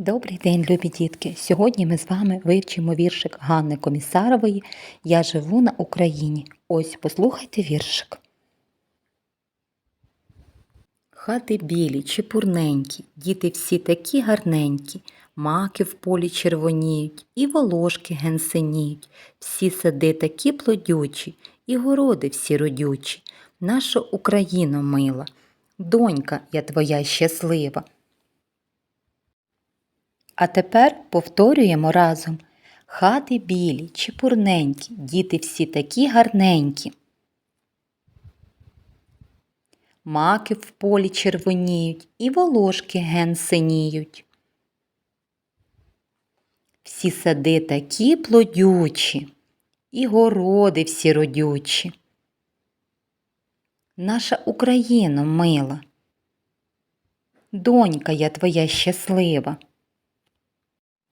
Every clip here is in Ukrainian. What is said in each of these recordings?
Добрий день, любі дітки! Сьогодні ми з вами вивчимо віршик Ганни Комісарової Я живу на Україні. Ось послухайте віршик. Хати білі, чепурненькі, діти всі такі гарненькі, маки в полі червоніють, і волошки генсеніють, всі сади такі плодючі, і городи всі родючі. Наша Україна мила, донька я твоя щаслива. А тепер повторюємо разом. Хати білі, чепурненькі, діти всі такі гарненькі. Маки в полі червоніють, і волошки ген синіють. Всі сади такі плодючі, і городи всі родючі. Наша Україна мила, донька я твоя щаслива.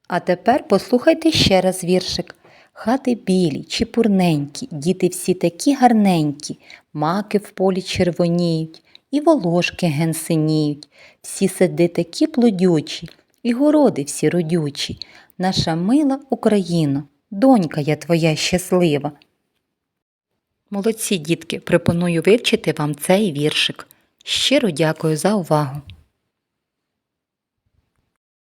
А тепер послухайте ще раз віршик. Хати білі, чепурненькі, діти всі такі гарненькі, маки в полі червоніють, і волошки ген синіють, всі сади такі плодючі, і городи всі родючі. Наша мила Україно, донька я твоя щаслива. Молодці, дітки, пропоную вивчити вам цей віршик. Щиро дякую за увагу.